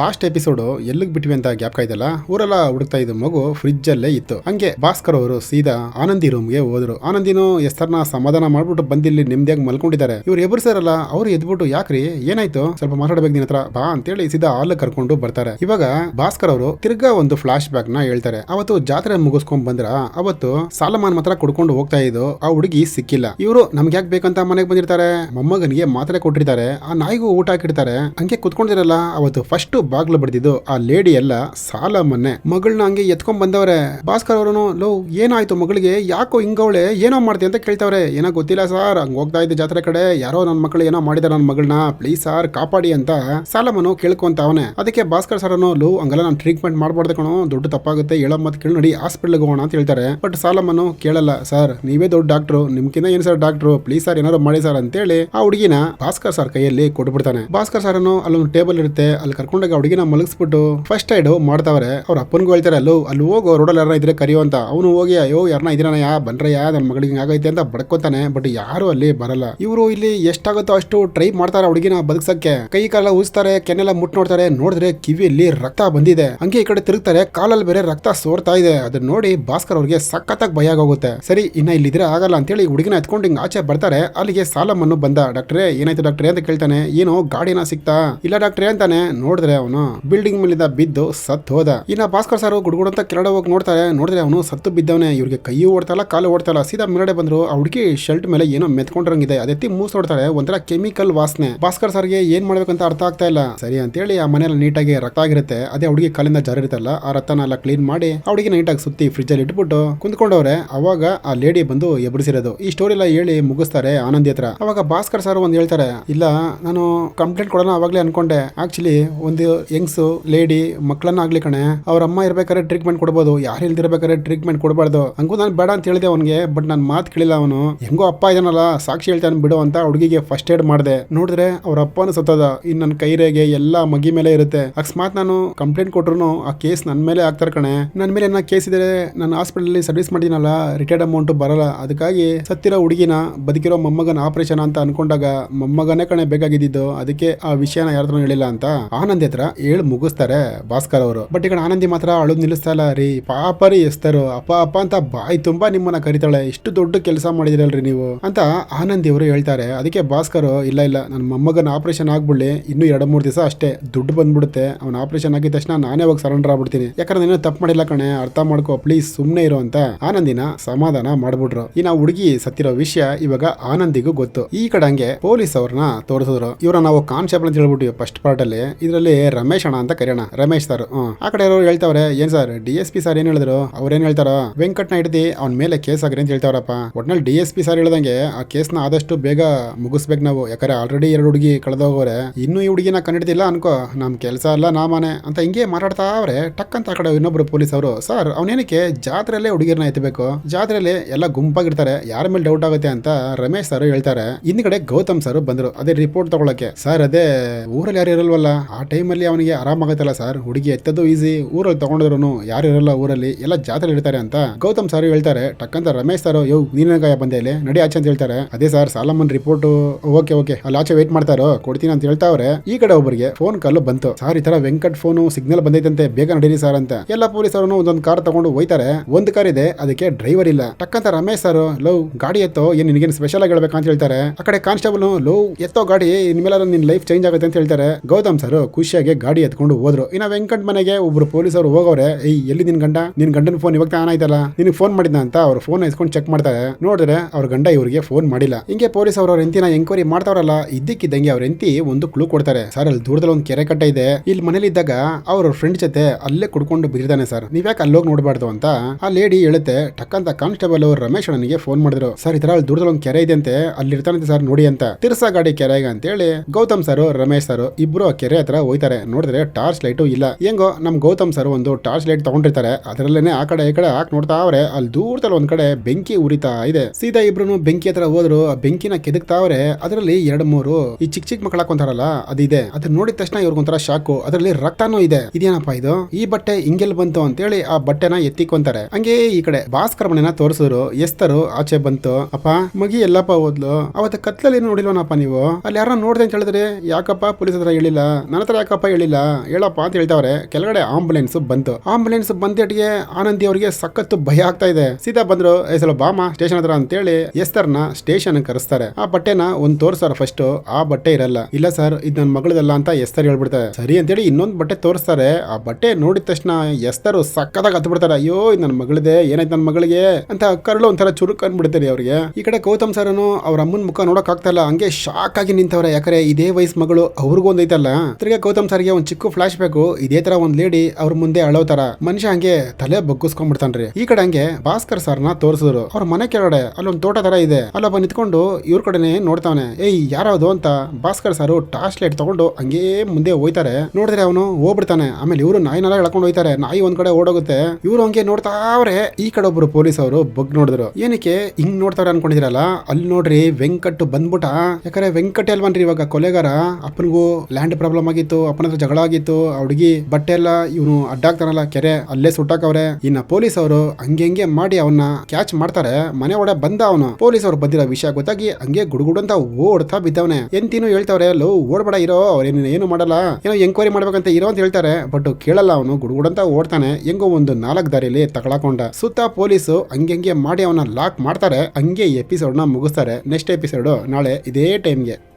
Last episode ಎಲ್ಲಿಗೆ ಬಿಟ್ವಿ ಅಂತ ಗ್ಯಾಪ್ ಕಾಯ್ದಲ್ಲ? ಊರೆಲ್ಲ ಹುಡುಕ್ತಾ ಇದ್ದ ಮಗು ಫ್ರಿಜ್ ಅಲ್ಲೇ ಇತ್ತು. ಹಂಗೆ ಭಾಸ್ಕರ್ ಅವರು ಸೀದಾ ಆನಂದಿ ರೂಮ್ಗೆ ಹೋದ್ರು. ಆನಂದಿನೂ ಹೆಸರನ್ನ ಸಮಾಧಾನ ಮಾಡ್ಬಿಟ್ಟು ಬಂದಿಲ್ಲಿ ನೆಮ್ಮದಿಯಾಗಿ ಮಲ್ಕೊಂಡಿದ್ದಾರೆ. ಇವ್ರು ಎಬ್ಬರ್ಸಾರಲ್ಲ ಅವ್ರು ಎದ್ಬಿಟ್ಟು ಯಾಕ್ರಿ? ಏನಾಯ್ತು? ಸ್ವಲ್ಪ ಮಾತಾಡ್ಬೇಕು ನಿನ್ನ ಬಾ ಅಂತೇಳಿ ಸೀದಾ ಹಾಲ್ ಕರ್ಕೊಂಡು ಬರ್ತಾರೆ. ಇವಾಗ ಭಾಸ್ಕರ್ ಅವರು ತಿರ್ಗಾ ಒಂದು ಫ್ಲಾಶ್ ಬ್ಯಾಕ್ನ ಹೇಳ್ತಾರೆ. ಅವತ್ತು ಜಾತ್ರೆ ಮುಗಿಸ್ಕೊಂಡ್ ಬಂದ್ರ? ಅವತ್ತು ಸಾಲಮಾನ್ ಮಾತ್ರ ಕುಡ್ಕೊಂಡು ಹೋಗ್ತಾ ಇದ್ದು ಆ ಹುಡುಗಿ ಸಿಕ್ಕಿಲ್ಲ. ಇವರು ನಮ್ಗೆ ಯಾಕೆ ಬೇಕಂತ ಮನೆಗೆ ಬಂದಿರ್ತಾರೆ? ಮೊಮ್ಮಗನಿಗೆ ಮಾತ್ರೆ ಕೊಟ್ಟಿರ್ತಾರೆ. ಆ ನಾಯಿಗೂ ಊಟ ಹಾಕಿರ್ತಾರೆ. ಹಂಗೆ ಕುತ್ಕೊಂಡಿರಲ್ಲ, ಅವತ್ತು ಫಸ್ಟ್ ಬಾಗ್ಲು ಬಡ್ದಿದ್ದು ಆ ಲೇಡಿ ಎಲ್ಲ ಸಾಲ ಮೊನ್ನೆ. ಮಗಳನ್ನ ಹಂಗೆ ಎತ್ಕೊಂಡ್ ಬಂದವ್ರೆ. ಭಾಸ್ಕರ್ ಅವರನು, ಲೋ, ಏನಾಯ್ತು ಮಗಳಿಗೆ? ಯಾಕೋ ಹಿಂಗವಳೆ? ಏನೋ ಮಾಡ್ತಿ? ಅಂತ ಕೇಳ್ತಾವ್ರೆ. ಏನೋ ಗೊತ್ತಿಲ್ಲ ಸರ್. ಹಂಗ ಹೋಗ್ತಾ ಇದ್ದೆ ಜಾತ್ರೆ ಕಡೆ. ಯಾರೋ ನನ್ನ ಮಕ್ಕಳು ಏನೋ ಮಾಡಿದಾರೆ ನನ್ನ ಮಗಳನ್ನ ಪ್ಲೀಸ್ ಸರ್, ಕಾಪಾಡಿ ಅಂತ ಸಾಲಮನು ಕೇಳ್ಕೊಂತ ಅವನೇ. ಅದಕ್ಕೆ ಭಾಸ್ಕರ್ ಸರ್ ಲೋ, ಹಂಗಲ್ಲ ನಾನು ಟ್ರೀಟ್ಮೆಂಟ್ ಮಾಡ್ಬಾರ್ದು ಕಣೋ. ದೊಡ್ಡ ತಪ್ಪಾಗುತ್ತೆ. ಹೇಳೋ ಮತ್ತೆ ಕೇಳಿ ನೋಡಿ. ಹಾಸ್ಪಿಟ್ಲ್ಗೆ ಹೋಗೋಣ ಅಂತ ಹೇಳ್ತಾರೆ. ಬಟ್ ಸಾಲಮನು ಕೇಳಲ್ಲ. ಸರ್, ನೀವೇ ದೊಡ್ಡ ಡಾಕ್ಟ್ರು ನಿಮ್ಕಿಂತ ಏನು ಸರ್ ಡಾಕ್ಟ್ರು ಪ್ಲೀಸ್ ಸರ್, ಏನಾದ್ರು ಮಾಡಿ ಸರ್ ಅಂತೇಳಿ ಆ ಹುಡುಗಿನ ಭಾಸ್ಕರ್ ಸರ್ ಕೈಯಲ್ಲಿ ಕೊಟ್ಬಿಡ್ತಾನೆ. ಭಾಸ್ಕರ್ ಸರ್ ಅಲ್ಲೊಂದು ಟೇಬಲ್ ಇರುತ್ತೆ. ಅಲ್ಲಿ ಕರ್ಕೊಂಡಾಗ ಹುಡುಗಿನ ಮಲಗಿಸ್ಬಿಟ್ಟು ಫಸ್ಟ್ ಐಡು ಮಾಡ್ತಾವ್ರೆ. ಅವ್ರ ಅಪ್ಪನಿಗೂ ಹೇಳ್ತಾರೆ, ಅಲ್ಲೋ, ಅಲ್ಲಿ ಹೋಗೋ ರೋಡಲ್ಲಿ ಯಾರನ್ನ ಇದ್ರೆ ಕರಿಯೋ ಅಂತ. ಅವನು ಹೋಗಿ ಅಯ್ಯೋ ಯಾರನ್ನ ಇದ್ರನ ಯಾ ಬನ್ರಯ್ಯ ನನ್ನ ಮಗಳಿಗೆ ಆಗೈತೆ ಅಂತ ಬಡ್ಕೋತಾನೆ. ಬಟ್ ಯಾರು ಅಲ್ಲಿ ಬರಲ್ಲ. ಇವರು ಇಲ್ಲಿ ಎಷ್ಟಾಗುತ್ತೋ ಅಷ್ಟು ಟ್ರೈ ಮಾಡ್ತಾರೆ ಹುಡುಗಿನ ಬದುಕ್ಸಕ್ಕೆ. ಕೈ ಕಾಲ ಉಸ್ತಾರೆ, ಕೆನ್ನೆಲ್ಲ ಮುಟ್ ನೋಡ್ತಾರೆ. ನೋಡಿದ್ರೆ ಕಿವಿಯಲ್ಲಿ ರಕ್ತ ಬಂದಿದೆ. ಹಂಗೆ ಈ ಕಡೆ ತಿರುಗ್ತಾರೆ, ಕಾಲಲ್ಲಿ ಬೇರೆ ರಕ್ತ ಸೋರ್ತಾ ಇದೆ. ಅದನ್ನ ನೋಡಿ ಭಾಸ್ಕರ್ ಅವ್ರಿಗೆ ಸಖತ್ತಾಗಿ ಭಯ ಆಗೋಗುತ್ತೆ. ಸರಿ, ಇನ್ನ ಇಲ್ಲಿದ್ರೆ ಆಗಲ್ಲ. ಅಂತೇಳಿ ಹುಡುಗಿನ ಎತ್ಕೊಂಡು ಹಿಂಗ್ ಆಚೆ ಬರ್ತಾರೆ. ಅಲ್ಲಿಗೆ ಸಾಲಮ್ಮನ್ನು ಬಂದ, ಡಾಕ್ಟ್ರೇ, ಏನಾಯ್ತು ಡಾಕ್ಟ್ರೇ? ಅಂತ ಕೇಳ್ತಾನೆ. ಏನು ಗಾಡಿನ ಸಿಕ್ತಾ? ಇಲ್ಲ ಡಾಕ್ಟ್ರೇ ಅಂತಾನೆ. ನೋಡಿದ್ರೆ ಅವನು. ಬಿಲ್ಡಿಂಗ್ ಮೇಲಿಂದ ಬಿದ್ದು ಸತ್ ಹೋದ. ಇನ್ನ ಭಾಸ್ಕರ್ ಸರ್ ಗುಡ್ಗುಡ್ ಅಂತ ಕೆಳಗಡೆ ಹೋಗಿ ನೋಡ್ತಾರೆ ನೋಡಿದ್ರೆ ಅವನು ಸತ್ತು ಬಿದ್ದವನೇ. ಇವ್ರಿಗೆ ಕೈಯೂ ಓಡ್ತಲ್ಲ ಕಾಲು ಓಡ್ತಲ್ಲ ಸೀದಾ ಮೇಲ್ಗಡೆ ಬಂದ್ರು, ಆ ಹುಡುಗಿ ಶರ್ಟ್ ಮೇಲೆ ಏನೋ ಮೆತ್ಕೊಂಡ್ರಂಗಿದೆ. ಅದೆತ್ತಿ ಮೂಸ್ ನೋಡ್ತಾರೆ ಒಂಥರ ಕೆಮಿಕಲ್ ವಾಸನೆ. ಭಾಸ್ಕರ್ ಸರ್ಗೆ ಏನ್ ಮಾಡ್ಬೇಕಂತ ಅರ್ಥ ಆಗ್ತಾ ಇಲ್ಲ. ಸರಿ ಅಂತೇಳಿ ಆ ಮನೆಯಲ್ಲಿ ನೀಟಾಗಿ ರಕ್ತ ಆಗಿರುತ್ತೆ. ಅದೇ ಹುಡುಗಿ ಕಾಲಿಂದ ಜಾರಿರುತ್ತಲ್ಲ ಆ ರಕ್ತನ ಎಲ್ಲ ಕ್ಲೀನ್ ಮಾಡಿ ಆ ಹುಡುಗಿ ನೀಟಾಗಿ ಸುತ್ತಿ ಫ್ರಿಜ್ ಅಲ್ಲಿ ಇಟ್ಬಿಟ್ಟು ಕುಂತ್ಕೊಂಡವ್ರೆ. ಅವಾಗ ಆ ಲೇಡಿ ಬಂದು ಎಬರಿಸಿರೋದು ಈ ಸ್ಟೋರಿ ಎಲ್ಲ ಹೇಳಿ ಮುಗಿಸ್ತಾರೆ ಆನಂದಿ ಹತ್ರ. ಅವಾಗ ಭಾಸ್ಕರ್ ಸರ್ ಒಂದ್ ಹೇಳ್ತಾರೆ, ಇಲ್ಲ, ನಾನು ಕಂಪ್ಲೇಂಟ್ ಕೊಡೋಣ ಅವಾಗ್ಲೇ ಅನ್ಕೊಂಡೆ. ಆಕ್ಚುಲಿ ಒಂದು ಯಂಗ್ಸು, ಲೇಡಿ ಮಕ್ಕಳನ್ನ ಆಗ್ಲಿ ಕಣೆ ಅವ್ರ ಅಮ್ಮ ಇರ್ಬೇಕಾದ್ರೆ ಟ್ರೀಟ್ಮೆಂಟ್ ಕೊಡ್ಬೋದು, ಯಾರು ಇಲ್ದಿರ್ಬೇಕಾದ್ರೆ ಟ್ರೀಟ್ಮೆಂಟ್ ಕೊಡಬಾರ್ದು. ಹಂಗೂ ನಾನು ಬೇಡ ಅಂತ ಹೇಳಿದೆ ಅವನಿಗೆ ಬಟ್ ನಾನು ಮಾತು ಕೇಳಿಲ್ಲ ಅವನು. ಹೆಂಗೋ ಅಪ್ಪ ಇದನ್ನಲ್ಲ ಸಾಕ್ಷಿ ಹೇಳ್ತಾನೆ ಬಿಡು ಅಂತ ಹುಡುಗಿಗೆ ಫಸ್ಟ್ ಏಡ್ ಮಾಡಿದೆ. ನೋಡಿದ್ರೆ ಅವ್ರ ಅಪ್ಪನ ಸತ್ತದ. ಇನ್ ನನ್ನ ಕೈರೆಗೆ ಎಲ್ಲ ಮಗಿ ಮೇಲೆ ಇರುತ್ತೆ. ಅಕಸ್ಮಾತ್ ನಾನು ಕಂಪ್ಲೇಂಟ್ ಕೊಟ್ರು ಆ ಕೇಸ್ ನನ್ನ ಮೇಲೆ ಆಗ್ತಾರೆ ಕಣೆ. ನನ್ನ ಮೇಲೆ ಏನ ಕೇಸ್ ಇದ್ರೆ ನಾನು ಹಾಸ್ಪಿಟಲ್ ಸರ್ವಿಸ್ ಮಾಡಿನಲ್ಲ ರಿಟೈರ್ಡ್ ಅಮೌಂಟ್ ಬರಲ್ಲ. ಅದಕ್ಕಾಗಿ ಸತ್ತಿರೋ ಹುಡುಗಿನ ಬದುಕಿರೋ ಮೊಮ್ಮಗನ ಆಪರೇಷನ್ ಅಂತ ಅನ್ಕೊಂಡಾಗ ಮೊಮ್ಮಗನೇ ಕಣೆ ಬೇಕಾಗಿದ್ದು ಅದಕ್ಕೆ ಆ ವಿಷಯನ ಯಾರತ್ರ ಹೇಳಿಲ್ಲ ಅಂತ. ಆನಂದಿ ಹತ್ರ ಹೇಳಿ ಮುಗಿಸ್ತಾರೆ ಭಾಸ್ಕರ್ ಅವರು. ಬಟ್ ಈಗ ಆನಂದಿ ಮಾತ್ರ ಅಳು ನಿಲ್ಲಿಸ್ತಾ ಇಲ್ಲ ರೀ. ಪಾಪ ರೀ ಎಸ್ತರು. ಅಪ್ಪ ಅಪ್ಪ ಅಂತ ಬಾಯಿ ತುಂಬಾ ನಿಮ್ಮನ್ನ ಕರಿತಾಳೆ. ಇಷ್ಟು ದೊಡ್ಡ ಕೆಲಸ ಮಾಡಿದಿರಲ್ರಿ ನೀವು ಅಂತ ಆನಂದಿ ಅವರು ಹೇಳ್ತಾರೆ. ಅದಕ್ಕೆ ಭಾಸ್ಕರ್, ಇಲ್ಲ ಇಲ್ಲ ನನ್ನ ಮೊಮ್ಮಗನ ಆಪರೇಷನ್ ಆಗ್ಬಿಡ್ಲಿ. ಇನ್ನು ಎರಡು, ಮೂರು ದಿವಸ ಅಷ್ಟೇ. ದುಡ್ಡು ಬಂದ್ಬಿಡುತ್ತೆ. ಅವ್ನ ಆಪರೇಷನ್ ಆಗಿದ ತಕ್ಷಣ ನಾನೇ ಹೋಗಿ ಸರೆಂಡರ್ ಆಗ್ಬಿಡ್ತೀನಿ. ಯಾಕಂದ್ರೆ ನೀನು ತಪ್ಪು ಮಾಡಿಲ್ಲ ಕಣೆ. ಅರ್ಥ ಮಾಡ್ಕೋ ಪ್ಲೀಸ್ ಸುಮ್ಮನೆ ಇರೋ ಅಂತ ಆನಂದಿನ ಸಮಾಧಾನ ಮಾಡ್ಬಿಟ್ರು. ಇನ್ನ ಹುಡುಗಿ ಸತ್ತಿರೋ ವಿಷಯ ಇವಾಗ ಆನಂದಿಗೂ ಗೊತ್ತು. ಈ ಕಡೆ ಹಂಗೆ ಪೊಲೀಸ್ ಅವ್ರನ್ನ ತೋರಿಸಿದ್ರು. ಇವ್ರ ನಾವು ಕಾನ್ಸ್ಟೇಬಲ್ ಅಂತ ಹೇಳ್ಬಿಟ್ಟು ಫಸ್ಟ್ ಪಾರ್ಟ್ ಅಲ್ಲಿ. ಇದರಲ್ಲಿ ರಮೇಶ್ ಅಣ್ಣ ಅಂತ ಕರೆಯೋಣ ರಮೇಶ್ ಸರ್ ಆ ಕಡೆ ಇರೋರು ಹೇಳ್ತಾವ್ರೆ, ಏನ್ sir D S P sir ಏನ್ ಹೇಳಿದ್ರು? ಅವ್ರೇನ್ ಹೇಳ್ತಾರ? ವೆಂಕಟ್ನ ಹಿಡ್ದಿ ಅವ್ನ ಮೇಲೆ ಕೇಸ್ ಆಗ್ರಿ ಅಂತ ಹೇಳ್ತಾವ್ರಪ್ಪ. ಒಟ್ನಲ್ಲಿ ಡಿ ಎಸ್ ಪಿ ಸರ್ ಹೇಳ್ದಂಗೆ ಆ ಕೇಸ್ನ ಆದಷ್ಟು ಬೇಗ ಮುಗಿಸ್ಬೇಕು ನಾವು. ಯಾಕಂದ್ರೆ ಆಲ್ರೆಡಿ ಎರಡು ಹುಡುಗಿ ಕಳೆದೋಗೋರೆ ಇನ್ನು ಈ ಹುಡುಗಿನ ಕಂಡಿಡ್ದಿಲ್ಲ ಅನ್ಕೋ. ನಮ್ ಕೆಲಸ ಅಲ್ಲ ನಾಮನೆ ಅಂತ ಹಿಂಗೆ ಮಾತಾಡ್ತಾ ಅವ್ರೆ. ಟಕ್ ಅಂತ ಆ ಕಡೆ ಇನ್ನೊಬ್ರು ಪೊಲೀಸ್ ಅವರು. ಸರ್ ಅವನೇನಕ್ಕೆ ಜಾತ್ರೆಯಲ್ಲೇ ಹುಡುಗಿರ್ನ ಎತ್ತಬೇಕು? ಜಾತ್ರೆಯಲ್ಲಿ ಎಲ್ಲ ಗುಂಪಾಗಿರ್ತಾರೆ. ಯಾರ ಮೇಲೆ ಡೌಟ್ ಆಗುತ್ತೆ ಅಂತ ರಮೇಶ್ ಸರ್ ಹೇಳ್ತಾರೆ. ಹಿಂದ್ಗಡೆ ಗೌತಮ್ ಸರ್ ಬಂದ್ರು. ಅದೇ ರಿಪೋರ್ಟ್ ತಗೊಳಕ್ಕೆ. ಸರ್ ಅದೇ ಊರಲ್ಲಿ ಯಾರು ಇರಲ್ವಲ್ಲ? ಆ ಟೈಮಲ್ಲಿ ಅವನಿಗೆ ಆರಾಮಾಗತ್ತಲ್ಲ ಸರ್ ಹುಡುಗಿ ಎತ್ತದ್ದು ಈಸಿ ಊರಲ್ಲಿ ತಗೊಂಡಿದ್ರು ಯಾರು ಇರಲ್ಲ ಊರಲ್ಲಿ, ಎಲ್ಲ ಜಾತ್ರೆ ಇರ್ತಾರೆ ಅಂತ ಗೌತಮ್ ಸರ್ ಹೇಳ್ತಾರೆ. ಟಕ್ಕಂತ ರಮೇಶ್ ಸರ್ ಯೋ ನೀನಗಾಯ ಬಂದೆ ಇಲ್ಲಿ? ನಡಿ ಆಚೆ ಅಂತ ಹೇಳ್ತಾರೆ. ಅದೇ sir Solomon report okay okay. ಅಲ್ಲಿ ಆಚೆ ವೇಟ್ ಮಾಡ್ತಾರೋ? ಕೊಡ್ತೀನಿ ಅಂತ ಹೇಳ್ತಾವ್ರೆ ಈ ಕಡೆ ಒಬ್ಬರಿಗೆ ಫೋನ್ ಕಲ್ಲು ಬಂತು. ಸರ್ ಈ ತರ ವೆಂಕಟ್ ಫೋನ್ ಸಿಗ್ನಲ್ ಬಂದೈತಂತೆ. ಬೇಗ ನಡೀರಿ ಸರ್ ಅಂತ. ಎಲ್ಲ ಪೊಲೀಸ್ ಅವರು ಒಂದೊಂದು ಕಾರ್ ತಗೊಂಡು ಹೋಯ್ತಾರೆ. ಒಂದು ಕಾರ್ ಇದೆ, ಅದಕ್ಕೆ ಡ್ರೈವರ್ ಇಲ್ಲ. ಟಕ್ಕಂತ ರಮೇಶ್ ಸರ್ ಲವ್ ಗಾಡಿ ಎತ್ತೋ? ಏನ್ ನಿನಗೇನು ಸ್ಪೆಷಲ್ ಆಗಿ ಹೇಳ್ಬೇಕು ಅಂತ ಹೇಳ್ತಾರೆ. ಆ ಕಡೆ ಕಾನ್ಸ್ಟೇಬಲ್ ಲವ್ ಎತ್ತೋ ಗಾಡಿ ಇನ್ಮೇಲೆ ನಿನ್ ಲೈಫ್ ಚೇಂಜ್ ಆಗುತ್ತೆ ಅಂತ ಹೇಳ್ತಾರೆ. ಗೌತಮ್ ಸರ್ ಖುಷಿಯಾಗಿ ಗಾಡಿ ಎತ್ಕೊಂಡು ಹೋದ್ರು. ಇನ್ನ ವೆಂಕಟ್ ಮನೆಗೆ ಒಬ್ರು ಪೊಲೀಸರು ಹೋಗೋರೆ ಈ ಎಲ್ಲಿ ನಿನ್ ಗಂಡ? ನಿನ್ ಗಂಡನ ಫೋನ್ ಇವಾಗ ತಾನ ಆಯ್ತಲ್ಲ? ನಿನ್ ಫೋನ್ ಮಾಡಿದ್ನ ಅಂತ ಅವ್ರ ಫೋನ್ ಇಸ್ಕೊಂಡು ಚೆಕ್ ಮಾಡ್ತಾರೆ. ನೋಡಿದ್ರೆ ಅವ್ರ ಗಂಡ ಇವರಿಗೆ ಫೋನ್ ಮಾಡಿಲ್ಲ. ಹಿಂಗೆ ಪೊಲೀಸ್ ಅವ್ರ ಎಂತಿನ ಎಂಕ್ವೈರಿ ಮಾಡ್ತಾವ್ರಲ್ಲ, ಇದ್ದಕ್ಕಿದ್ದಂಗೆ ಅವ್ರ ಎಂತಿ ಒಂದು ಕ್ಲೂ ಕೊಡ್ತಾರೆ. ಸರ್, ಅಲ್ಲಿ ದೂರದಲ್ಲಿ ಒಂದು ಕೆರೆ ಕಟ್ಟ ಇದೆ. ಇಲ್ಲಿ ಮನೇಲಿ ಇದ್ದಾಗ ಅವ್ರ ಫ್ರೆಂಡ್ ಜೊತೆ ಅಲ್ಲೇ ಕುಡ್ಕೊಂಡು ಬಿದ್ದಿದ್ದಾನೆ ಸರ್. ನೀವ್ಯಾಕೆ ಅಲ್ಲೋಗಿ ನೋಡಬಾರ್ದು? ಅಂತ ಆ ಲೇಡಿ ಹೇಳುತ್ತೆ. ಟಕ್ಕಂತ ಕಾನ್ಸ್ಟೇಬಲ್ ರಮೇಶ್ ನನಗೆ ಫೋನ್ ಮಾಡಿದ್ರು. ಸರ್ ಇತರ ಅಲ್ಲಿ ದೂರದಲ್ಲಿ ಒಂದು ಕೆರೆ ಇದೆ ಅಂತೆ, ಅಲ್ಲಿ ಇರ್ತಾನಂತೆ ಸರ್, ನೋಡಿ ಅಂತ. ತಿರ್ಸಾ ಗಾಡಿ ಕೆರೆಗೆ ಅಂತ ಹೇಳಿ ಗೌತಮ್ ಸರ್, ರಮೇಶ್ ಸರ್ ಇಬ್ರು ಆ ಕೆರೆ ಹತ್ರ ಹೋಯ್ತಾರೆ. ನೋಡಿದ್ರೆ ಟಾರ್ಚ್ ಲೈಟು ಇಲ್ಲ. ಹೆಂಗೋ ನಮ್ ಗೌತಮ್ ಸರ್ ಒಂದು ಟಾರ್ಚ್ ಲೈಟ್ ತಗೊಂಡಿರ್ತಾರೆ. ಅದರಲ್ಲೇನೆ ಆ ಕಡೆ ಈ ಕಡೆ ಹಾಕಿ ನೋಡ್ತಾ ಅವ್ರೆ. ಅಲ್ಲಿ ದೂರದಲ್ಲಿ ಒಂದ್ ಕಡೆ ಬೆಂಕಿ ಉರಿತಾ ಇದೆ. ಸೀದಾ ಇಬ್ರು ಬೆಂಕಿ ಹತ್ರ ಹೋದ್ರು. ಆ ಬೆಂಕಿನ ಕೆದಕ್ತಾವ್ರೆ ಅದರಲ್ಲಿ ಎರಡ್ ಮೂರು ಈ ಚಿಕ್ಕ ಚಿಕ್ಕ ಮಕ್ಕಳ ಹಾಕೊಂತಾರಲ್ಲ, ಅದಿದೆ. ಅದನ್ನ ನೋಡಿದ ತಕ್ಷಣ ಇವ್ರಿಗೊಂಥರ ಶಾಕು ಅದರಲ್ಲಿ ರಕ್ತನೂ ಇದೆ. ಇದೇನಪ್ಪ ಇದು? ಈ ಬಟ್ಟೆ ಹಿಂಗೆಲ್ ಬಂತು ಅಂತೇಳಿ ಆ ಬಟ್ಟೆನ ಎತ್ತಿಕೊಂತಾರೆ. ಹಂಗೆ ಈ ಕಡೆ ಭಾಸ್ಕರ್ ಮನೆನ ತೋರಿಸಿದ್ರು. ಎಸ್ತರು ಆಚೆ ಬಂತು. ಅಪ್ಪ, ಮಗಿ ಎಲ್ಲಪ್ಪ ಓದ್ಲು ಅವತ್ತ ಕತ್ಲಲ್ಲಿ ನೋಡಿಲ್ವನಪ್ಪ ನೀವು? ಅಲ್ಲಿ ಯಾರನ್ನ ನೋಡ್ದೆ ಅಂತ ಹೇಳಿದ್ರೆ? ಯಾಕಪ್ಪ ಪೊಲೀಸ್ ಹತ್ರ ಹೇಳಿಲ್ಲ? ನನ್ನ ಹತ್ರ ಯಾಕಪ್ಪ ಹೇಳಪ್ಪ ಹೇಳಿಲ್ಲ? ಹೇಳಪ್ಪ ಅಂತ ಹೇಳ್ತಾವ್ರೆ. ಕೆಳಗಡೆ ಆಂಬುಲೆನ್ಸ್ ಬಂತು. ಆಂಬುಲೆನ್ಸ್ ಬಂದೇಟಿಗೆ ಆನಂದಿ ಅವರಿಗೆ ಸಖತ್ತು ಭಯ ಆಗ್ತಾ ಇದೆ. ಸೀದಾ ಬಂದ್ರು ಹೆಸಲ ಸಲ ಬಾಮ ಸ್ಟೇಷನ್ ಹತ್ರ ಅಂತೇಳಿ ಎಸ್ತರ್ನ ಸ್ಟೇಷನ್ ಕರೆಸ್ತಾರೆ. ಆ ಬಟ್ಟೆನ ಒಂದ್ ತೋರ್ಸ್ತಾರ ಫಸ್ಟ್ ಆ ಬಟ್ಟೆ ಇರಲ್ಲ. ಇಲ್ಲ ಸರ್, ಇದು ನನ್ನ ಮಗಳದಲ್ಲ ಅಂತ ಎಸ್ತರ್ ಹೇಳ್ಬಿಡ್ತಾರೆ. ಸರಿ ಅಂತೇಳಿ ಇನ್ನೊಂದ್ ಬಟ್ಟೆ ತೋರಿಸ್ತಾರೆ. ಆ ಬಟ್ಟೆ ನೋಡಿದ ತಕ್ಷಣ ಎಸ್ತರು ಸಕ್ಕದಾಗ ಹತ್ತು ಬಿಡ್ತಾರೆ ಅಯ್ಯೋ, ಇದು ನನ್ನ ಮಗಳದೆ, ಏನಾಯ್ತು ನನ್ನ ಮಗಳಿಗೆ? ಅಂತ ಕರಳು ಒಂಥರ ಚುರುಕ್ ಅನ್ಬಿಡ್ತಾರೆ ಅವ್ರಿಗೆ. ಈ ಕಡೆ ಗೌತಮ್ ಸರನು ಅವ್ರ ಅಮ್ಮನ ಮುಖ ನೋಡಕ್ ಆಗ್ತಾ ಇಲ್ಲ. ಹಂಗೆ ಶಾಕ್ ಆಗಿ ನಿಂತವ್ರೆ. ಯಾಕಂದ್ರೆ ಇದೇ ವಯಸ್ಸು ಮಗಳು ಅವ್ರಿಗೂ ಒಂದೈತಲ್ಲ. ತಿರ್ಗಾ ಗೌತಮ್ ಸರ್ಗೆ ಒಂದ್ ಚಿಕ್ಕ ಫ್ಲಾಶ್ ಬ್ಯಾಕ್ ಇದೇ ತರ ಒಂದ್ ಲೇಡಿ ಅವ್ರ ಮುಂದೆ ಅಳೋ ತರ. ಮನುಷ್ಯ ಹಂಗೆ ತಲೆ ಬಗ್ಗಿಸ್ಕೊಂಡ್ಬಿಡ್ತಾನ್ರಿ. ಈ ಕಡೆ ಹಂಗೆ ಭಾಸ್ಕರ್ ಸರ್ನ ತೋರಿಸಿದ್ರು. ಅವ್ರ ಮನೆ ಕೆಳಗಡೆ ಅಲ್ಲೊಂದ್ ತೋಟ ತರ ಇದೆ. ಅಲ್ಲೊಬ್ಬ ನಿಂತ್ಕೊಂಡು ಇವ್ರ ಕಡೆನೆ ನೋಡ್ತಾವನೆ. ಏಯ್ ಯಾರದು ಅಂತ ಭಾಸ್ಕರ್ ಸರ್ ಟಾರ್ಚ್ ಲೈಟ್ ತಗೊಂಡು ಹಂಗೆ ಮುಂದೆ ಹೋಯ್ತಾರೆ. ನೋಡಿದ್ರೆ ಅವನು ಹೋಗ್ಬಿಡ್ತಾನೆ. ಆಮೇಲೆ ಇವರು ನಾಯಿನೆಲ್ಲ ಎಳ್ಕೊಂಡು ಹೋಯ್ತಾರೆ. ನಾಯಿ ಒಂದ್ ಕಡೆ ಓಡೋಗುತ್ತೆ. ಇವ್ರು ಹಂಗೆ ನೋಡ್ತಾವ್ರೆ. ಈ ಕಡೆ ಒಬ್ರು ಪೊಲೀಸ್ ಅವರು ಬಗ್ ನೋಡಿದ್ರು. ಏನಕ್ಕೆ ಹಿಂಗ್ ನೋಡ್ತಾರೆ ಅನ್ಕೊಂಡಿದಿರಲ್ಲ ಅಲ್ಲಿ ನೋಡ್ರಿ ವೆಂಕಟ್ ಬಂದ್ಬಿಟ್ಟ. ಯಾಕಂದ್ರೆ ವೆಂಕಟ್ ಅಲ್ವನ್ರಿ ಇವಾಗ ಕೊಲೆಗಾರ. ಅಪ್ಪನಿಗೂ ಲ್ಯಾಂಡ್ ಪ್ರಾಬ್ಲಮ್ ಆಗಿತ್ತು. ಅಪ್ಪನ ಹತ್ರ ಜಗಳ ಆಗಿತ್ತು, ಆ ಹುಡುಗಿ ಬಟ್ಟೆ ಎಲ್ಲ ಇವನು ಅಡ್ಡಾಗ್ತಾನಲ್ಲ ಕೆರೆ, ಅಲ್ಲೇ ಸುಟ್ಟಾಕವ್ರೆ. ಇನ್ನ ಪೊಲೀಸ್ ಅವರು ಹಂಗೆ ಹಂಗೆ ಮಾಡಿ ಅವನ್ನ ಕ್ಯಾಚ್ ಮಾಡ್ತಾರೆ. ಮನೆ ಒಡೆ ಬಂದ ಅವನು. ಪೊಲೀಸ್ ಅವ್ರು ಬಂದಿರೋ ವಿಷಯ ಗೊತ್ತಾಗಿ ಹಂಗೆ ಗುಡುಗುಡು ಅಂತ ಓಡ್ತಾ ಬಿದ್ದವನೆ. ಎಂತಿನೂ ಹೇಳ್ತಾವ್ರೆ, ಲೋ, ಓಡ್ಬೇಡ ಇರೋ ಅವ್ರೇನು ಏನು ಮಾಡಲ್ಲ. ಏನೋ ಎಂಕ್ವೈರಿ ಮಾಡ್ಬೇಕಂತ ಇರೋ ಅಂತ ಹೇಳ್ತಾರೆ. ಬಟ್ ಕೇಳಲ್ಲ ಅವನು, ಗುಡುಗುಡಂತ ಓಡ್ತಾನೆ. ಹೆಂಗೋ ಒಂದು ನಾಲ್ಕು ದಾರಿಯಲ್ಲಿ ತಗೊಳಕೊಂಡ ಸುತ್ತ ಪೊಲೀಸು ಹಂಗೆ ಹಂಗೆ ಮಾಡಿ ಅವನ ಲಾಕ್ ಮಾಡ್ತಾರೆ. ಹಂಗೆ ನ ಮುಗಿಸ್ತಾರೆ. ನೆಕ್ಸ್ಟ್ ಎಪಿಸೋಡ್ ನಾಳೆ ಇದೇ ಟೈಮ್ಗೆ